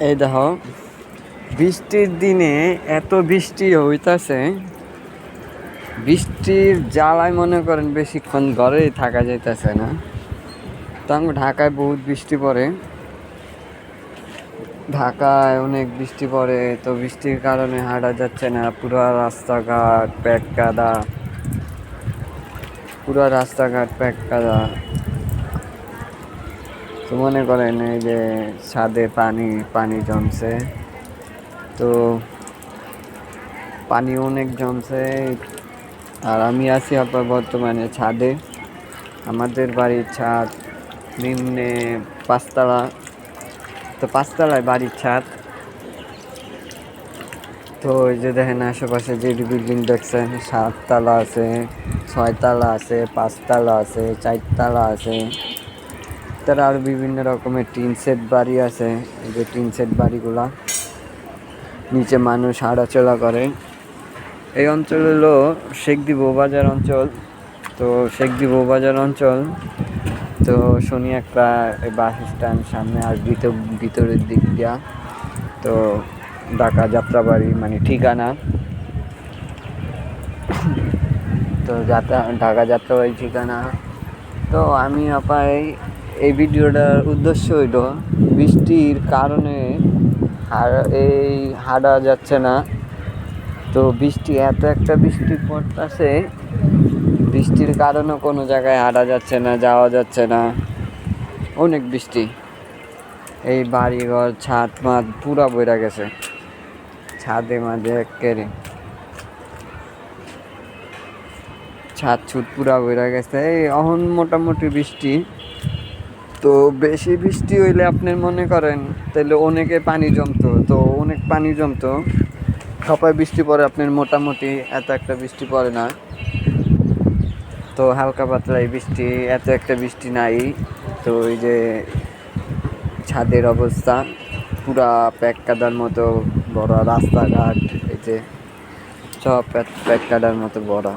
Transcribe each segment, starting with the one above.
এই দেখো, বৃষ্টির দিনে এত বৃষ্টি হইতাছে, বৃষ্টির জ্বালায় মনে করেন বেশিক্ষণ ঘরেই থাকা যাইতেছে না। তো ঢাকায় বহুত বৃষ্টি পড়ে। ঢাকায় অনেক বৃষ্টি পড়ে, তো বৃষ্টির কারণে হাঁটা যাচ্ছে না, পুরো রাস্তাঘাট প্যাক কাদা। পুরো রাস্তাঘাট প্যাক কাদা। তো মনে করেন এই যে ছাদে পানি পানি জমছে। তো পানি অনেক জমছে। আর আমি আছি আপনার বর্তমানে ছাদে। আমাদের বাড়ির ছাদ নিম্নে পাঁচতলা। তো পাঁচতলায় বাড়ির ছাদ। তো ওই যে দেখেন আশেপাশে যে বিল্ডিং দেখছেন, সাততলা আছে, ছয়তলা আছে, পাঁচতলা আছে, চারতলা আছে। তার আরও বিভিন্ন রকমের টিন সেট বাড়ি আছে যে টিন সেট বাড়িগুলা। নিচে মানুষ হাঁটাচলা করে। এই অঞ্চল হলো শেখদি বৌবাজার অঞ্চল। তো শেখদি বৌবাজার অঞ্চল, তো শনি একটা বাস স্ট্যান্ড সামনে আর ভিতর, ভিতরের দিক দিয়া। তো ঢাকা যাত্রাবাড়ি মানে ঠিকানা। তো যাত্রা, ঢাকা যাত্রাবাড়ি ঠিকানা। তো আমি আপাই এই ভিডিওটার উদ্দেশ্য হইল বৃষ্টির কারণে এই হাঁটা যাচ্ছে না। তো বৃষ্টি, এত একটা বৃষ্টি পড়তেছে, বৃষ্টির কারণে কোনো জায়গায় হাঁটা যাচ্ছে না, যাওয়া যাচ্ছে না। অনেক বৃষ্টি। এই বাড়িঘর, ছাদ মাদ পুরা বইরা গেছে। ছাদে মাঝে একেরে ছাদ ছুট পুরা বইরা গেছে। এই অহন মোটামুটি বৃষ্টি। তো বেশি বৃষ্টি হইলে আপনি মনে করেন তাহলে অনেকে পানি জমতো, তো অনেক পানি জমতো। সবাই বৃষ্টি পড়ে, আপনার মোটামুটি এত একটা বৃষ্টি পড়ে না। তো হালকা পাতলা এই বৃষ্টি, এত একটা বৃষ্টি নাই। তো এই যে ছাদের অবস্থা, পুরা প্যাক কাদার মতো বড় রাস্তাঘাট, এই যে সব প্যাক কাদার মতো বড়।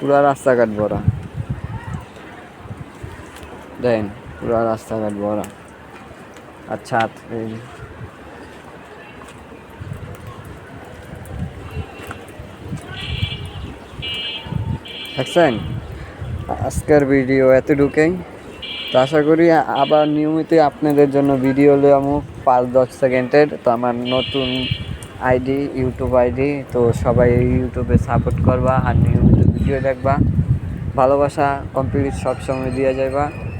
পুরা রাস্তাঘাট বড়। দেন। পুরা রাস্তাঘাট ছাদ, এই দেখছেন? আজকের ভিডিও এতটুকুই। তো আশা করি আবার নিয়মিত আপনাদের জন্য ভিডিও আমি পাঁচ দশ সেকেন্ডের। তো আমার নতুন আইডি, ইউটিউব আইডি, তো সবাই ইউটিউবে সাপোর্ট করবা আর নিয়মিত ভিডিও দেখবা। ভালোবাসা কমপ্লিট সবসময় দিয়ে যাইবা।